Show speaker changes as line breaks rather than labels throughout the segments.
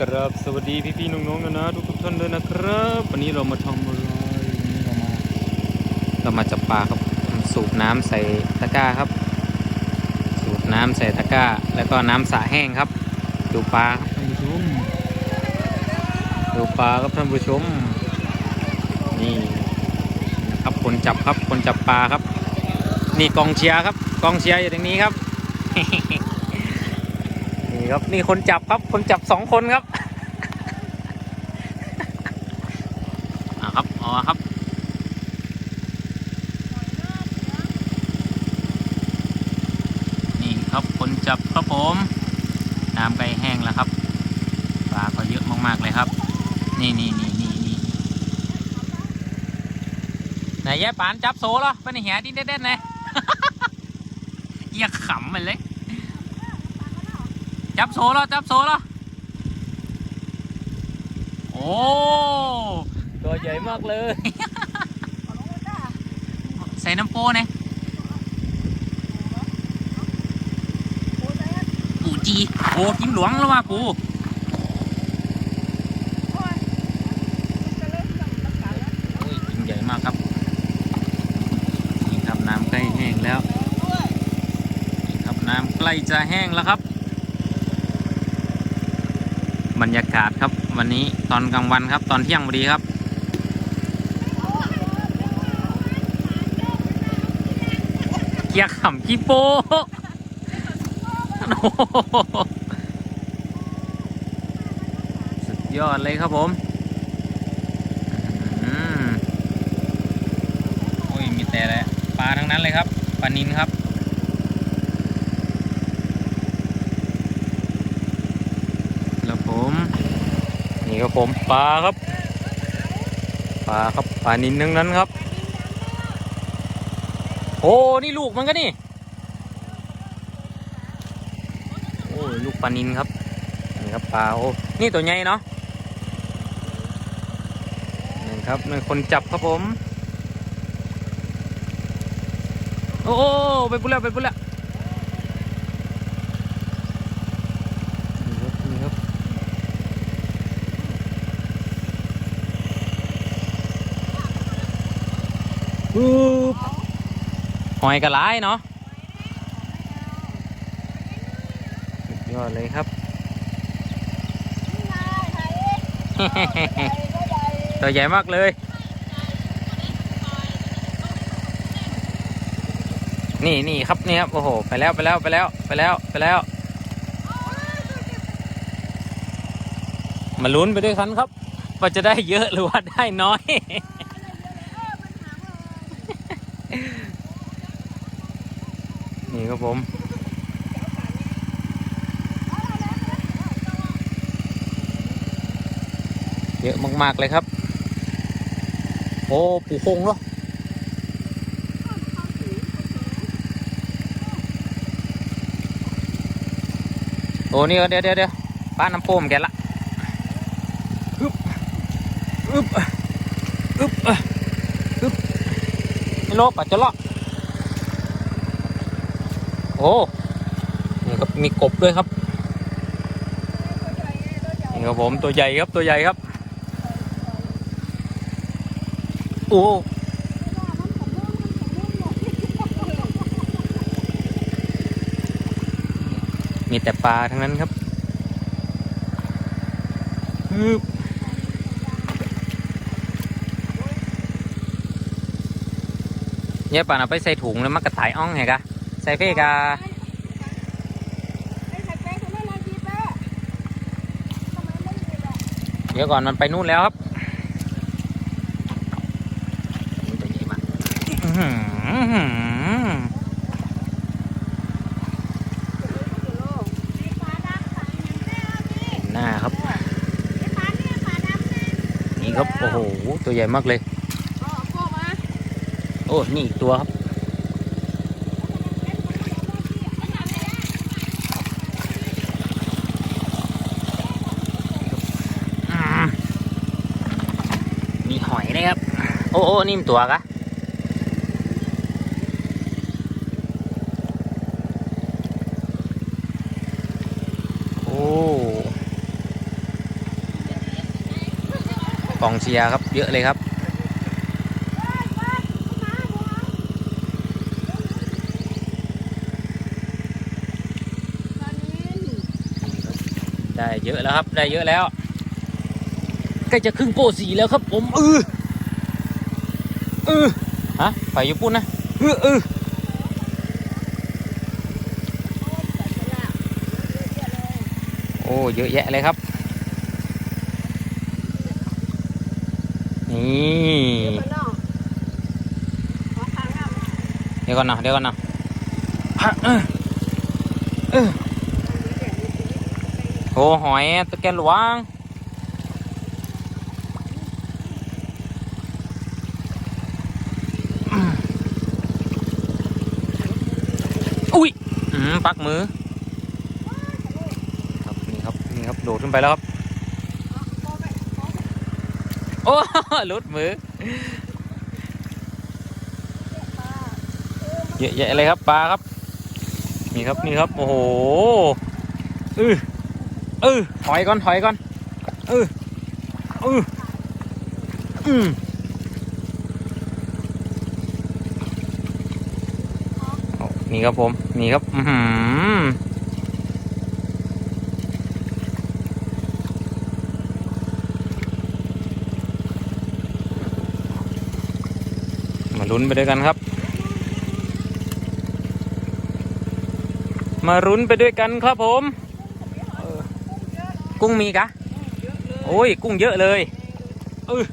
กราบสวัสดีพี่พี่ๆน้องๆนะนะทุกทุกๆท่านด้วยนะครับ วันนี้เรามาทำอะไรนี่เรามาเรามาจับปลาครับสูบน้ำใส่ตะกร้าครับ สูบน้ำใส่ตะกร้า แล้วก็น้ำสะแห้งครับ ดูปลาครับท่านผู้ชมดูปลาครับท่านผู้ชม นี่นะครับคนจับครับคนจับปลาครับ นี่กองเชียร์ครับ กองเชียร์อยู่ตรงนี้ครับ นี่ครับนี่คนจับครับ คนจับสองคนครับอ่าครับอ๋อครับนี่ครับคนจับครับผมน้ำไก่แห้งแล้วครับปลาก็เยอะมากๆเลยครับ นี่นี่นี่นี่นี่ไหนยายปานจับโซ่เหรอไปในแหดินเด็ดๆไงอย่าขำมันเลย จับโซ่แล้วจับโซ่แล้วโอ้ตัวใหญ่มากเลยใส่น้ำโป้เนี่ยปูจีโอ้กินหลวงแล้วว่ะปูโอ้ยกินใหญ่มากครับนี่ครับน้ำใกล้แห้งแล้วนี่ครับน้ำใกล้จะแห้งแล้วครับ บรรยากาศครับวันนี้ตอนกลางวันครับ ตอนเที่ยงพอดีครับ เกียร์ขำกีโปโสุดยอดเลยครับผมอืมโอ้ยมีแต่ปลาทั้งนั้นเลยครับปลานินครับผม นี่ครับผมปลาครับปลาครับปลานินทั้งนั้นครับ โอ้นี่ลูกมันก็นี่โอ้ลูกปลานินครับนี่ครับปลาโอ้นี่ตัวใหญ่เนาะนี่ครับนี่คนจับครับผม โอ้โอ้โอ้ไปปุ๊บแล้วไปปุ๊บแล้วนี่ครับนี่ครับ ปึ๊บห อยกระไรเนาะสุดยอดเลยครับ ตัวใหญ่มากเลย นี่นี่ครับนี่ครับ โอ้โห ไปแล้วไปแล้วไปแล้วไปแล้วไปแล้ว มาลุ้นไปด้วยกันครับ ว่าจะได้เยอะหรือว่าได้น้อย นี่ครับผมเยอะมาก ๆ เลยครับ โอ้ปูคงเหรอโอ้นี่เดี๋ยวเดี๋ยวเดี๋ยวป้าน้ำโป้มแกละอึบอึบอึบอึบไม่โลปะจะลาะ โอ้นี่ครับมีกบด้วยครับนี่ครับผมตัวใหญ่ครับตัวใหญ่ครับ โอ้มีแต่ปลาทั้งนั้นครับฮึบเนี่ยป่านเอาไปใส่ถุงแล้วมักกระต่ายอ่องไงกะ ใส่เฟกาเดี๋ยวก่อนมันไปนู่นแล้วครับน่าอื้อหือหน้าครับ นี่ครับ โอ้โห ตัวใหญ่มากเลย โอ้ นี่อีกตัวครับ อืมมีหอยนะ ครับ โอ้โอ้นี่มตัวกะโอ้กองเชียร์ครับ เยอะเลยครับได้เยอะแล้วครับ ได้เยอะแล้วใกล้จะครึ่งโปรสีแล้วครับผมเออ เออฮะไปญี่ปุ่นนะเออเออโอ้เยอะแยะเลยครับ นี่เดี๋ยวก่อนนะเดี๋ยวก่อนนะฮะเออเออโอ้หอยตะแกรงหลวง อุ้ยอืม ปักมือครับนี่ครับนี่ครับโดดขึ้นไปแล้วครับโอ้หลุดมือเยอะแยะเลยครับปลาครับ นี่ครับนี่ครับโอ้โหเออเออถอยก่อนถอยก่อนเออเอออืม เอา นี่ครับผมนี่ครับอืมาลุ้นไปด้วยกันครับ มารุ้นไปด้วยกันครับผม กุ้งมีกะโอ้ยกุ้งเยอะเลยเออ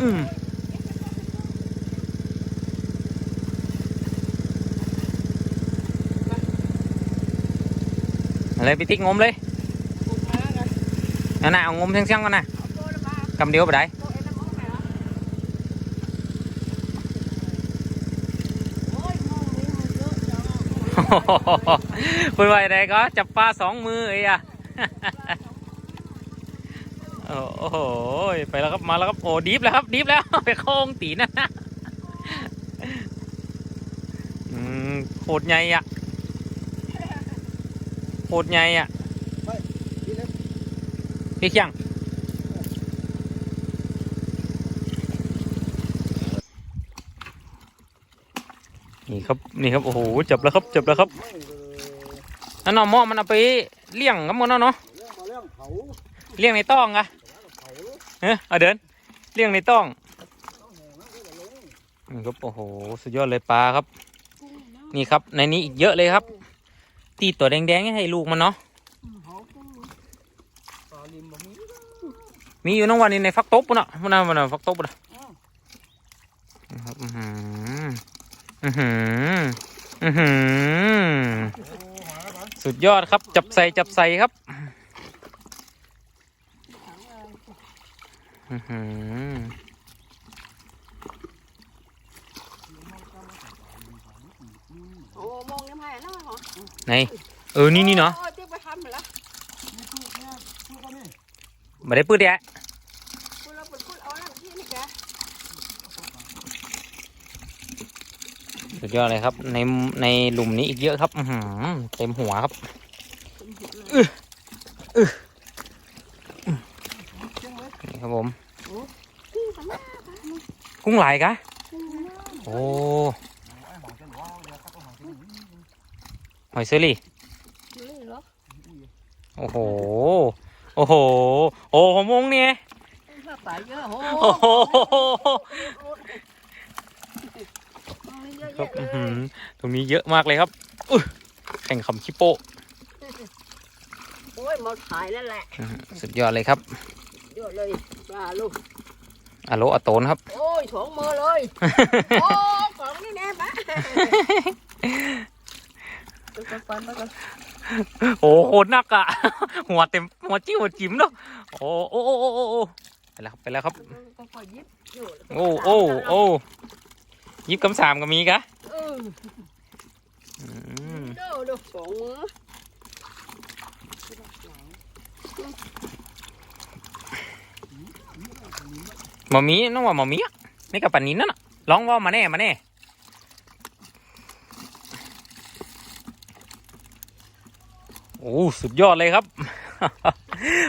อืม อะไรไปติ๊กงมเลยนั่นน่ะเอางมเสียงๆกันนะกำเดียวไปได้พูดไว้ไหนก็จับปลาสองมือไอ้อะโอ้โห ไปแล้วครับมาแล้วครับโอ้ดีฟแล้วครับดีฟแล้วไปโค้งตีนะอืมโหดใหญ่อะ โหดใหญ่อะพี่เคียงนี่ครับนี่ครับโอ้โหจับแล้วครับจับแล้วครับนั่นนาะหม้อมันเอาไปเลี้ยงกับมันเนาะเนาะ
เลี้
ยงในต้องอะเฮ้ยเอาเดินเลี้ยงในต้องนี่ครับโอ้โหสุดยอดเลยปลาครับ นี่ครับในนี้อีกเยอะเลยครับ ตีตัวแดงๆให้ลูกมันเนาะ
ปลาลิมแบบนี้
มีอยู่น้องวันนี้ในฟักตบปุ่นอะมันน่ะมันน่ะฟักตบปุ่นอะนะครับอือหืออือหืออือหือสุดยอดครับ จับใส่จับใส่ครับอือหือ
โอ้มองยังไงนะเหรอ
ไหน เออ นี่นี่เนาะ
โอ้ที่ไปทำเหรอ
นี่ตู้เนี่ยตู้ก็นี่
ไม่ได้ปืดแดะ
คุณเราเปิดคุณเอาหลังที่นี่แก
สุดยอดเลยครับ ในในหลุมนี้อีกเยอะครับอือหือเต็มหัวครับนี่ครับผม
ที่กันนะ
กุ้งหลายกะโอ้
อยเซ
อรี่
นี่เหรอ
โอ้โห โอ้โห โอ้โหมงเนี่ย
ถ้าสายเยอะโโอ้
โห
เยอะ
ครับ
แยะ
อื้อ
เล
หือยตรงนี้เยอะมากเลยครับอุ๊ยแข่งคำชิโป้
โอ้ยมาถ่ายนั่นแหละ
อื้อหือสุดยอดเลยครับ
เยอะเลยปลาลูก
อะโลอะโตนครับ
โอ้ยสองมือเลย โอ้ของนี่แน่ปะไปไปไปไป
โอ้โหหนักอะหัวเต็มหัวจิ้วหัวจิ้มเนาะโอ้โอ้โอ้โอ้โอ้โอ้ไปแล้วครับไปแล้วครับ
ค่อยๆยิบอยู่
โอ้โอ้โอ้ยิบกำสามก็มีกะ
เออ
อืม
เด้อเด้อสองมือ
หมามีน้องว่าหมามีอะนี่กับปันนี้นั่นน่ะร้องว่ามาแน่มาแน่ โอ้สุดยอดเลยครับ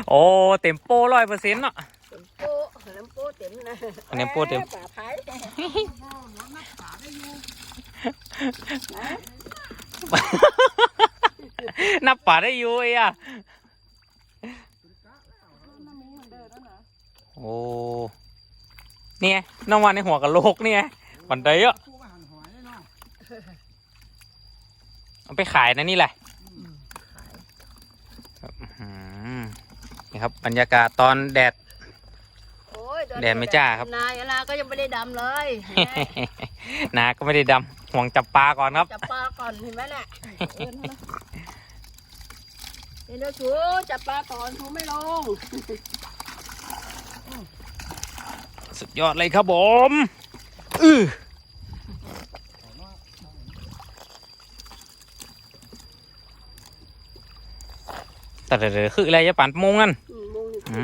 โอ้เต็มโป้ร้อยเปอร์เซ็นต์อะ
โอ้เต็มนะ
คะแนนโป้เต็ม
ป่าไผ่
นับป่าได้อยู่ไอ้อะโอ้เนี่ยน้ำวันในหัวกะโหลกเนี่ยบันไดอะ
คู่ก็หั่นหอยเนาะ
เอาไปขายนะนี่แหละอืม นี่ครับบรรยากาศตอนแดด
โอ้ย
แดดไม่จ้าครับ
นายนาก็ยังไม่ได้ดำเลย
นาก็ไม่ได้ดำห่วงจับปลาก่อนครับ
จับปลาก่อนเห็นไหมน่ะเดี๋ยวชูจับปลาก่อนชูไม่ลง
สุดยอดเลยครับผมอือแต่เดี๋ยวๆคืออะไรจะปั่นมุงกัน
อืมมุงนี่
อื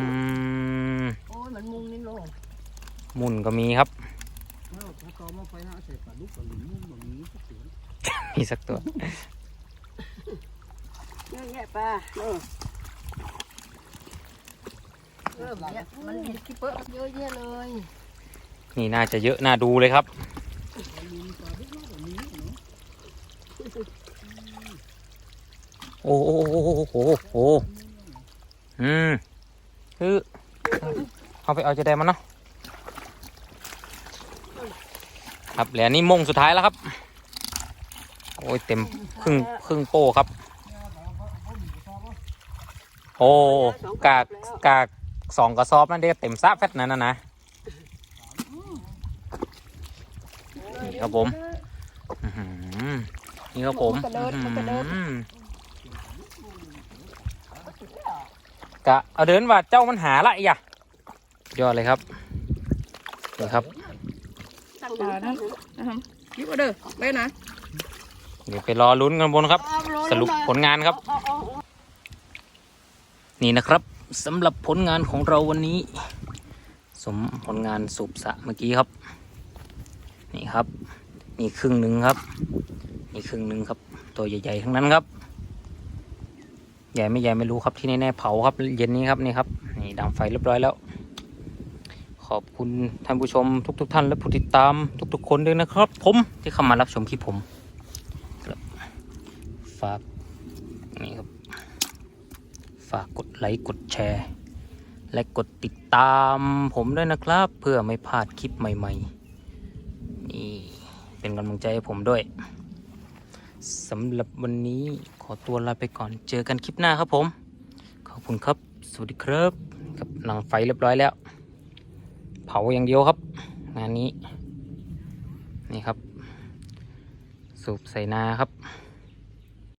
ม
โอ้ยมันมุงนี่ลง
ห มุนก็มีครับ
มีสักตัว
เยอะแยะปลาเออเออแบบเนี้ยมันมีขี้เปิ้ลเยอะแยะเลย
นี่น่าจะเยอะน่าดูเลยครับโอ้โหโอ้โหโอ้โหโอ้โหอืมคือเอาไปเอาจะได้มันเนาะ ครับเหลือนี่มงสุดท้ายแล้วครับ โอ้ยเต็มครึ่งครึ่งโป้ครับ โอ้กากกากสองกระสอบนั่นเด็กเต็มซาแฟตนั่นนะนะนี่ครับผมนี่ครับผมกะเอาเดินว่าเจ้ามันหาละอีกอะยอดเลยครับนี่ครับ
ตั้งด่านนั้นนะครับยิบเอาเด้อไปนะ
เดี๋ยวไปรอลุ้นกันบนครับ สรุปผลงานครับ
เอาเอาเอา
นี่นะครับสำหรับผลงานของเราวันนี้ สมผลงานสูบสระเมื่อกี้ครับ นี่ครับนี่ครึ่งหนึ่งครับนี่ครึ่งหนึ่งครับ ตัวใหญ่ๆทั้งนั้นครับ ใหญ่ไม่ใหญ่ไม่รู้ครับที่แน่ๆเผาครับ เย็นนี้ครับนี่ครับนี่ดังไฟเรียบร้อยแล้ว ขอบคุณท่านผู้ชมทุกๆท่านและผู้ติดตามทุกๆคนด้วยนะครับ ผมที่เข้ามารับชมคลิปผมครับฝากนี่ครับฝากกดไลค์กดแชร์ และกดติดตามผมด้วยนะครับ เพื่อไม่พลาดคลิปใหม่ ๆ นี่เป็นกำลังใจให้ผมด้วยสำหรับวันนี้ขอตัวลาไปก่อนเจอกันคลิปหน้าครับผม ขอบคุณครับ สวัสดีครับกับหนังไฟเรียบร้อยแล้วาอย่างเดียวครับ งานนี้ นี่ครับ สูบใส่นาครับ